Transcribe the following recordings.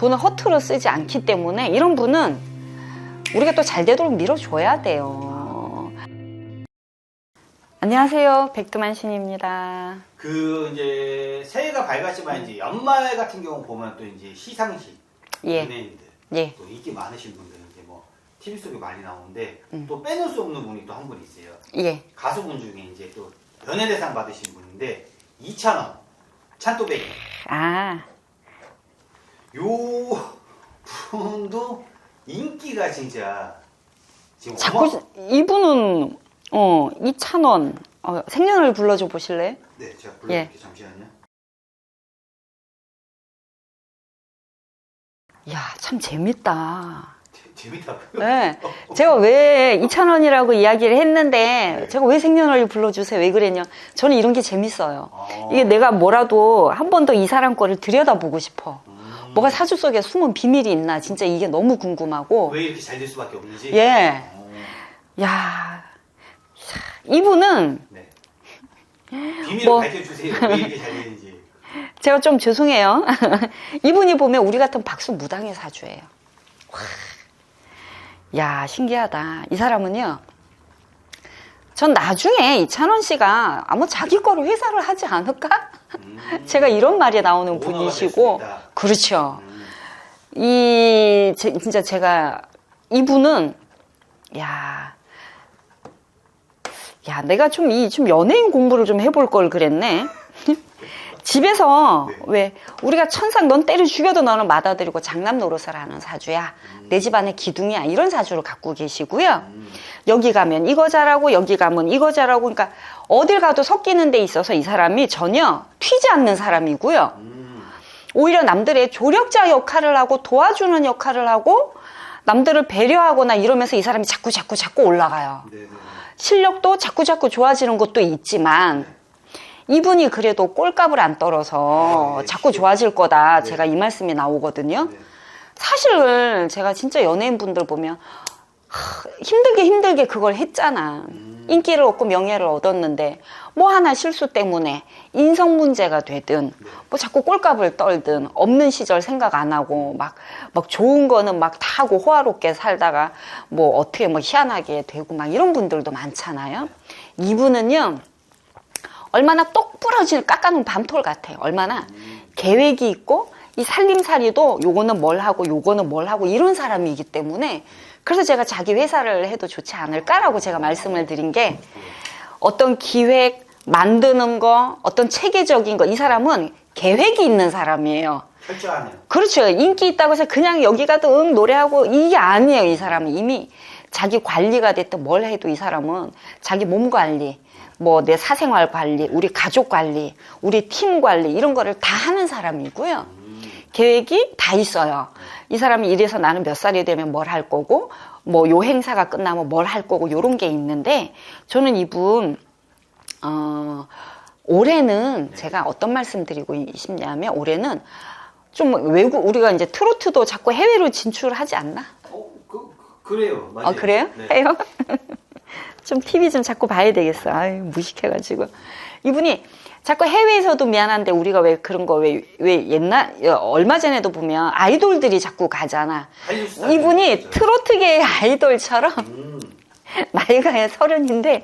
돈을 허투루 쓰지 않기 때문에 이런 분은 우리가 또 잘 되도록 밀어줘야 돼요. 안녕하세요. 백두만 신입니다. 그 이제 새해가 밝았지만 이제 연말 같은 경우 보면 또 이제 시상식 예, 연예인들 예. 또 인기 많으신 분들 이제 뭐 TV 속에 많이 나오는데 음. 또 빼놓을 수 없는 분이 또 한 분 있어요. 예. 가수분 중에 이제 또 연예대상 받으신 분인데 이찬원 찬또배기 아, 요 분도 인기가 진짜 지금 자꾸 어마- 이분은 어 이찬원 어, 생년을 불러줘 보실래요? 네 제가 불러드릴게요 예. 잠시만요. 야, 참 재밌다. 재- 재밌다고요? 네. 제가 왜 이찬원이라고 이야기를 했는데 네. 제가 왜 생년월일 불러주세요? 왜 그랬냐? 저는 이런 게 재밌어요. 어. 이게 내가 뭐라도 한 번 더 이 사람 거를 들여다보고 싶어. 음. 뭐가 사주 속에 숨은 비밀이 있나? 진짜 이게 너무 궁금하고. 왜 이렇게 잘 될 수밖에 없는지 예. 어. 야, 이분은 네. 비밀을 뭐. 밝혀주세요. 왜 이렇게 잘 되는지. 제가 좀 죄송해요. 이분이 보면 우리 같은 박수 무당의 사주예요. 와. 야, 신기하다. 이 사람은요. 전 나중에 이찬원 씨가 아마 자기 거로 회사를 하지 않을까? 음. 제가 이런 말이 나오는 분이시고. 그렇죠. 음. 이, 제- 진짜 제가, 이분은, 야, 야, 내가 좀 이, 좀 연예인 공부를 좀 해볼 걸 그랬네. 집에서, 네. 왜, 우리가 천상 넌 때려 죽여도 너는 맞아들이고 장남 노릇을 하는 사주야. 내 집안의 기둥이야. 이런 사주를 갖고 계시고요. 음. 여기 가면 이거 잘하고, 여기 가면 이거 잘하고, 그러니까 어딜 가도 섞이는 데 있어서 이 사람이 전혀 튀지 않는 사람이고요. 음. 오히려 남들의 조력자 역할을 하고 도와주는 역할을 하고 남들을 배려하거나 이러면서 이 사람이 자꾸 자꾸 자꾸 올라가요. 네네. 실력도 자꾸 자꾸 좋아지는 것도 있지만 이분이 그래도 꼴값을 안 떨어서 아, 네. 자꾸 좋아질 거다. 네. 제가 이 말씀이 나오거든요. 네. 사실 제가 진짜 연예인 분들 보면 하, 힘들게 힘들게 그걸 했잖아. 음. 인기를 얻고 명예를 얻었는데 뭐 하나 실수 때문에 인성 문제가 되든 네. 뭐 자꾸 꼴값을 떨든 없는 시절 생각 안 하고 막 막 좋은 거는 막 다 하고 호화롭게 살다가 뭐 어떻게 뭐 희한하게 되고 막 이런 분들도 많잖아요. 이분은요 얼마나 똑 부러진 깎아놓은 밤톨 같아요. 얼마나 계획이 있고 이 살림살이도 요거는 뭘 하고 요거는 뭘 하고 이런 사람이기 때문에 그래서 제가 자기 회사를 해도 좋지 않을까라고 제가 말씀을 드린 게 어떤 기획 만드는 거 어떤 체계적인 거 이 사람은 계획이 있는 사람이에요. 철저하네요. 그렇죠. 인기 있다고 해서 그냥 여기 가도 응 노래하고 이게 아니에요. 이 사람은 이미 자기 관리가 됐든 뭘 해도 이 사람은 자기 몸 관리, 뭐 내 사생활 관리, 우리 가족 관리, 우리 팀 관리 이런 거를 다 하는 사람이고요. 음. 계획이 다 있어요. 이 사람이 이래서 나는 몇 살이 되면 뭘 할 거고, 뭐 요 행사가 끝나면 뭘 할 거고 요런 게 있는데 저는 이분 어 올해는 제가 어떤 말씀 드리고 싶냐면 올해는 좀 외국 우리가 이제 트로트도 자꾸 해외로 진출하지 않나? 어, 그, 그, 래요 맞아요. 어 그래요? 네. 해요? 좀 TV 좀 자꾸 봐야 되겠어. 아유 무식해가지고 이분이 자꾸 해외에서도 미안한데 우리가 왜 그런 거 왜 왜 옛날 얼마 전에도 보면 아이돌들이 자꾸 가잖아. 이분이. 트로트계의 아이돌처럼 음. 나이가 서른인데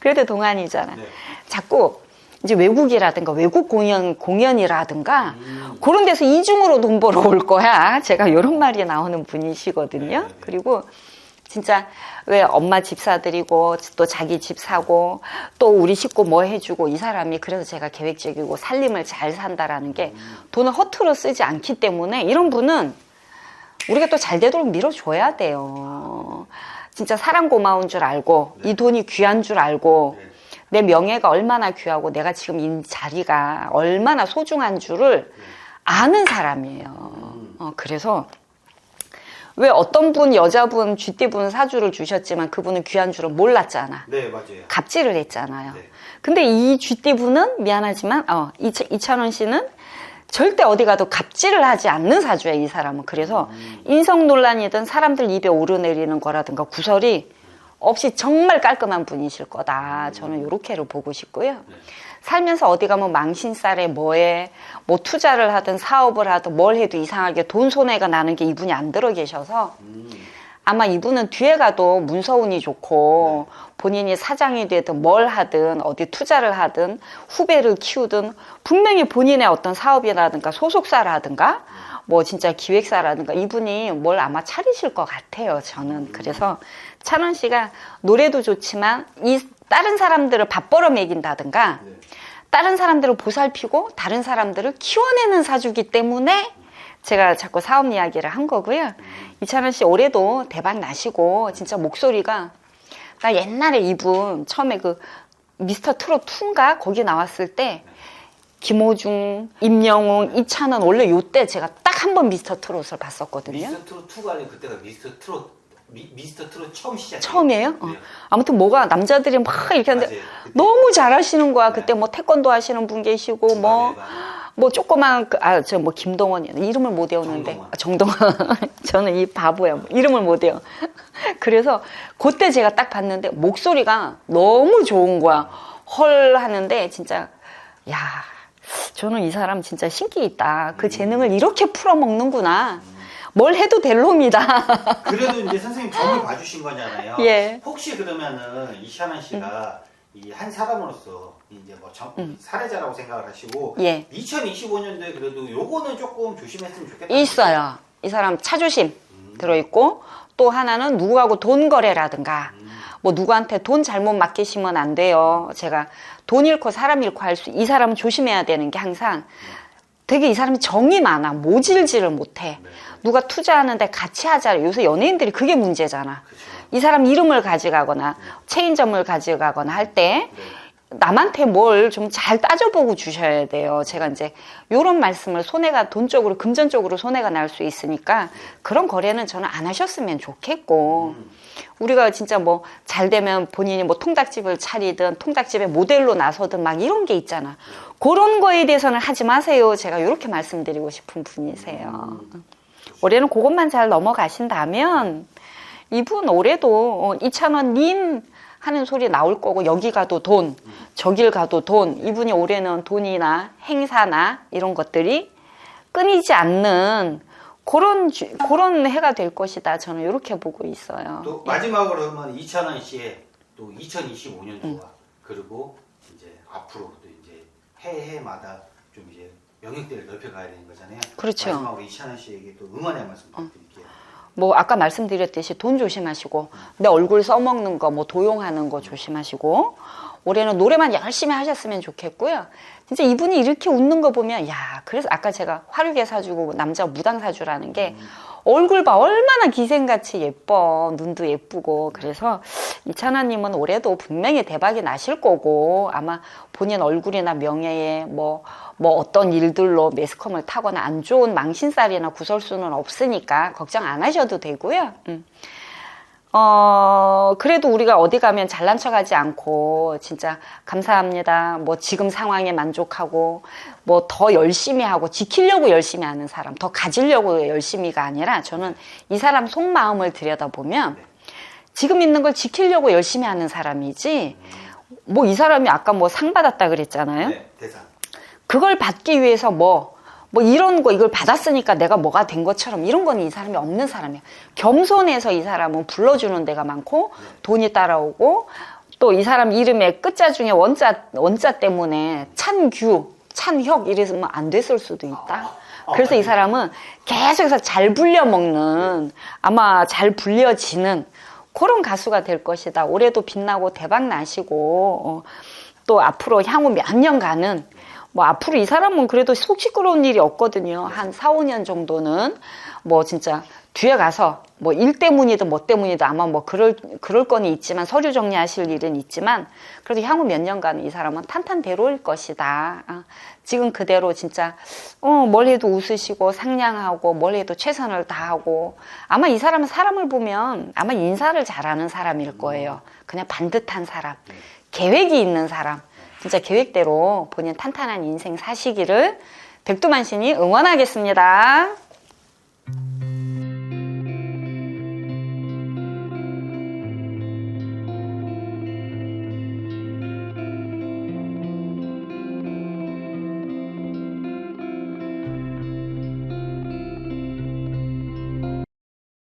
그래도 동안이잖아. 네. 자꾸 이제 외국이라든가 외국 공연 공연이라든가 음. 그런 데서 이중으로 돈 벌어 올 거야. 제가 이런 말이 나오는 분이시거든요. 네, 네. 그리고 진짜 왜 엄마 집 사드리고 또 자기 집 사고 또 우리 식구 뭐 해주고 이 사람이 그래서 제가 계획적이고 살림을 잘 산다라는 게 돈을 허투루 쓰지 않기 때문에 이런 분은 우리가 또 잘 되도록 밀어줘야 돼요. 진짜 사람 고마운 줄 알고 이 돈이 귀한 줄 알고 네. 내 명예가 얼마나 귀하고 내가 지금 이 자리가 얼마나 소중한 줄을 아는 사람이에요. 어, 그래서 왜 어떤 분 여자분 쥐띠분 사주를 주셨지만 그분은 귀한 줄은 몰랐잖아. 네 맞아요. 갑질을 했잖아요. 네. 근데 이 쥐띠분은 미안하지만 어, 이차, 이찬원 씨는 절대 어디 가도 갑질을 하지 않는 사주예요, 이 사람은. 그래서 인성 논란이든 사람들 입에 오르내리는 거라든가 구설이 없이 정말 깔끔한 분이실 거다. 저는 요렇게를 보고 싶고요. 살면서 어디 가면 망신살에 뭐에 뭐 투자를 하든 사업을 하든 뭘 해도 이상하게 돈 손해가 나는 게 이분이 안 들어 계셔서 음. 아마 이분은 뒤에 가도 문서운이 좋고 본인이 사장이 되든 뭘 하든 어디 투자를 하든 후배를 키우든 분명히 본인의 어떤 사업이라든가 소속사라든가 뭐 진짜 기획사라든가 이분이 뭘 아마 차리실 것 같아요 저는 그래서 찬원 씨가 노래도 좋지만 이 다른 사람들을 밥 벌어 먹인다든가 네. 다른 사람들을 보살피고 다른 사람들을 키워내는 사주기 때문에 제가 자꾸 사업 이야기를 한 거고요. 이찬원 씨 올해도 대박 나시고 진짜 목소리가 나 옛날에 이분 처음에 그 미스터 트롯 2인가 거기 나왔을 때 김호중, 임영웅, 이찬원 원래 요때 제가 딱 한 번 미스터 트롯을 봤었거든요. 미스터 트롯 2가 아니고 그때가 미스터 트롯 미, 미스터 트롯 처음 시작. 처음이에요? 어. 네. 아무튼 뭐가 남자들이 막 이렇게 하는데 맞아요. 그때. 너무 잘하시는 거야. 그때 네. 뭐 태권도 하시는 분 계시고 뭐 맞아요. 뭐 조그만 아저 뭐 김동원이 이름을 못 외우는데 정동원. 아, 정동원 저는 이 바보야 뭐 이름을 못 외워 그래서 그때 제가 딱 봤는데 목소리가 너무 좋은 거야 헐 하는데 진짜 야 저는 이 사람 진짜 신기 있다 그 재능을 이렇게 풀어 먹는구나 뭘 해도 될 놈이다 그래도 이제 선생님 점을 봐주신 거잖아요. 예. 혹시 그러면은 이샤난 씨가 이 한 사람으로서 이제 뭐 정, 사례자라고 생각을 하시고 음. 예. 2025년도에 그래도 요거는 조금 조심했으면 좋겠다. 있어요 이 사람 차주심 들어있고 또 하나는 누구하고 돈 거래라든가 뭐 누구한테 돈 잘못 맡기시면 안 돼요. 제가 돈 잃고 사람 잃고 할 수 이 사람은 조심해야 되는 게 항상 되게 이 사람이 정이 많아. 모질지를 못해. 누가 투자하는데 같이 하자. 요새 연예인들이 그게 문제잖아. 그렇죠. 이 사람 이름을 가져가거나 체인점을 가져가거나 할 때 남한테 뭘 좀 잘 따져보고 주셔야 돼요. 제가 이제 요런 말씀을 손해가 돈 쪽으로 금전 쪽으로 손해가 날 수 있으니까 그런 거래는 저는 안 하셨으면 좋겠고 우리가 진짜 뭐 잘 되면 본인이 뭐 통닭집을 차리든 통닭집의 모델로 나서든 막 이런 게 있잖아. 그런 거에 대해서는 하지 마세요. 제가 이렇게 말씀드리고 싶은 분이세요. 올해는 그것만 잘 넘어가신다면 이분 올해도 어, 이찬원 님 하는 소리 나올 거고 여기 가도 돈, 저길 가도 돈. 이분이 올해는 돈이나 행사나 이런 것들이 끊이지 않는 그런 주- 그런 해가 될 것이다. 저는 이렇게 보고 있어요. 또 마지막으로 하면 이찬원 씨의 또 2025년도와 음. 그리고 이제 앞으로도 이제 해해마다 좀 이제 영역대를 넓혀가야 되는 거잖아요. 그렇죠. 마지막으로 이찬원 씨에게 또 응원의 말씀 부탁드릴게요. 뭐 아까 말씀드렸듯이 돈 조심하시고 내 얼굴 써먹는 거 뭐 도용하는 거 조심하시고 올해는 노래만 열심히 하셨으면 좋겠고요. 진짜 이분이 이렇게 웃는 거 보면 야 그래서 아까 제가 화류계 사주고 남자 무당 사주라는 게 얼굴 봐 얼마나 기생같이 예뻐 눈도 예쁘고 그래서 이찬아님은 올해도 분명히 대박이 나실 거고 아마 본인 얼굴이나 명예에 뭐뭐 어떤 일들로 매스컴을 타거나 안 좋은 망신살이나 구설수는 없으니까 걱정 안 하셔도 되고요. 음. 어, 그래도 우리가 어디 가면 잘난 척 하지 않고, 진짜 감사합니다. 뭐 지금 상황에 만족하고, 뭐 더 열심히 하고, 지키려고 열심히 하는 사람, 더 가지려고 열심히가 아니라, 저는 이 사람 속마음을 들여다보면, 지금 있는 걸 지키려고 열심히 하는 사람이지, 뭐 이 사람이 아까 뭐 상 받았다 그랬잖아요. 네, 대상. 그걸 받기 위해서 뭐, 뭐 이런 거 이걸 받았으니까 내가 뭐가 된 것처럼 이런 거는 이 사람이 없는 사람이야. 겸손해서 이 사람은 불러주는 데가 많고 돈이 따라오고 또 이 사람 이름의 끝자 중에 원자, 원자 때문에 찬규, 찬혁 이랬으면 안 됐을 수도 있다. 그래서 이 사람은 계속해서 잘 불려 먹는 아마 잘 불려지는 그런 가수가 될 것이다. 올해도 빛나고 대박 나시고 어, 또 앞으로 향후 몇 년간은 뭐 앞으로 이 사람은 그래도 속 시끄러운 일이 없거든요. 한 4, 5년 정도는 뭐 진짜 뒤에 가서 뭐 일 때문이든 뭐 때문이든 아마 뭐 그럴 그럴 거는 있지만 서류 정리하실 일은 있지만 그래도 향후 몇 년간 이 사람은 탄탄대로일 것이다. 아, 지금 그대로 진짜 어 뭘 해도 웃으시고 상냥하고 뭘 해도 최선을 다하고 아마 이 사람은 사람을 보면 아마 인사를 잘하는 사람일 거예요. 그냥 반듯한 사람, 계획이 있는 사람. 진짜 계획대로 본인 탄탄한 인생 사시기를 백두만신이 응원하겠습니다.